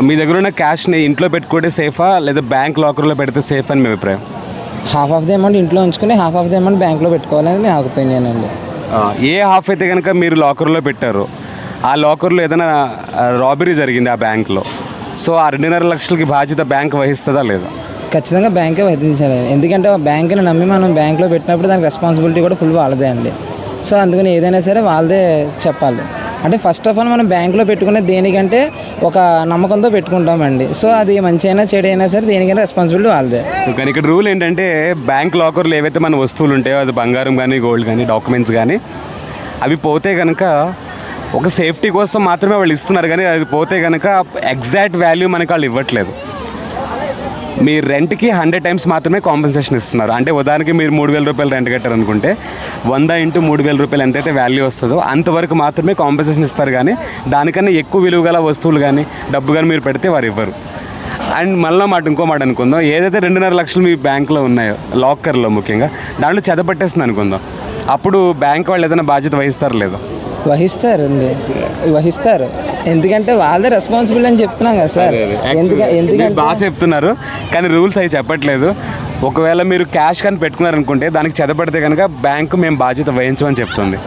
మీ దగ్గర ఉన్న క్యాష్ని ఇంట్లో పెట్టుకుంటే సేఫా లేదా బ్యాంక్ లాకర్లో పెడితే సేఫ్ అని మీ అభిప్రాయం? హాఫ్ ఆఫ్ ది అమౌంట్ ఇంట్లో ఉంచుకుని హాఫ్ ఆఫ్ ది అమౌంట్ బ్యాంక్లో పెట్టుకోవాలని నా ఒపీనియన్ అండి. ఏ హాఫ్ అయితే కనుక మీరు లాకర్లో పెట్టారు ఆ లాకర్లో ఏదైనా రాబరీ జరిగింది ఆ బ్యాంక్లో సో ఆ రెండున్నర లక్షలకి బాధ్యత బ్యాంక్ వహిస్తుందా లేదా? ఖచ్చితంగా బ్యాంకే వహించాలి. ఎందుకంటే ఆ బ్యాంక్ని నమ్మి మనం బ్యాంక్లో పెట్టినప్పుడు దానికి రెస్పాన్సిబిలిటీ కూడా ఫుల్ వాళ్ళదే అండి. సో అందుకని ఏదైనా సరే వాళ్ళదే చెప్పాలి. అంటే ఫస్ట్ ఆఫ్ ఆల్ మనం బ్యాంకులో పెట్టుకునే దేనికంటే ఒక నమ్మకంతో పెట్టుకుంటామండి. సో అది మంచి అయినా చెడు అయినా సరే దేనికైనా రెస్పాన్సిబిలిటీ వాళ్ళదే. కానీ ఇక్కడ రూల్ ఏంటంటే బ్యాంక్ లాకర్లో ఏవైతే మన వస్తువులు ఉంటాయో అది బంగారం కానీ గోల్డ్ కానీ డాక్యుమెంట్స్ కానీ అవి పోతే కనుక ఒక సేఫ్టీ కోసం మాత్రమే వాళ్ళు ఇస్తున్నారు. కానీ అది పోతే కనుక ఎగ్జాక్ట్ వాల్యూ మనకి వాళ్ళు ఇవ్వట్లేదు. మీ రెంట్కి హండ్రెడ్ టైమ్స్ మాత్రమే కాంపెన్సేషన్ ఇస్తున్నారు. అంటే ఉదాహరణకి మీరు మూడు వేల రూపాయలు రెంట్ కట్టారనుకుంటే వంద ఇంటూ మూడు వేల రూపాయలు ఎంతైతే వాల్యూ వస్తుందో అంతవరకు మాత్రమే కాంపెన్సేషన్ ఇస్తారు కానీ దానికన్నా ఎక్కువ విలువ గల వస్తువులు కానీ డబ్బు కానీ మీరు పెడితే వారు ఇవ్వరు. అండ్ మళ్ళీ మాట ఇంకో మాట అనుకుందాం. ఏదైతే రెండున్నర లక్షలు మీ బ్యాంక్లో ఉన్నాయో లాకర్లో ముఖ్యంగా దాంట్లో చెదపట్టేస్తుంది అనుకుందాం. అప్పుడు బ్యాంక్ వాళ్ళు ఏదైనా బాధ్యత వహిస్తారు లేదో? వహిస్తారండి. వహిస్తారు. ఎందుకంటే వాళ్ళదే రెస్పాన్సిబిలిటీ అని చెప్తున్నాం కదా సార్. ఎందుకంటే బాగా చెప్తున్నారు కానీ రూల్స్ అవి చెప్పట్లేదు. ఒకవేళ మీరు క్యాష్ కానీ పెట్టుకున్నారనుకుంటే దానికి చెదపడితే కనుక బ్యాంకు మేము బాధ్యత వహించమని చెప్తుంది.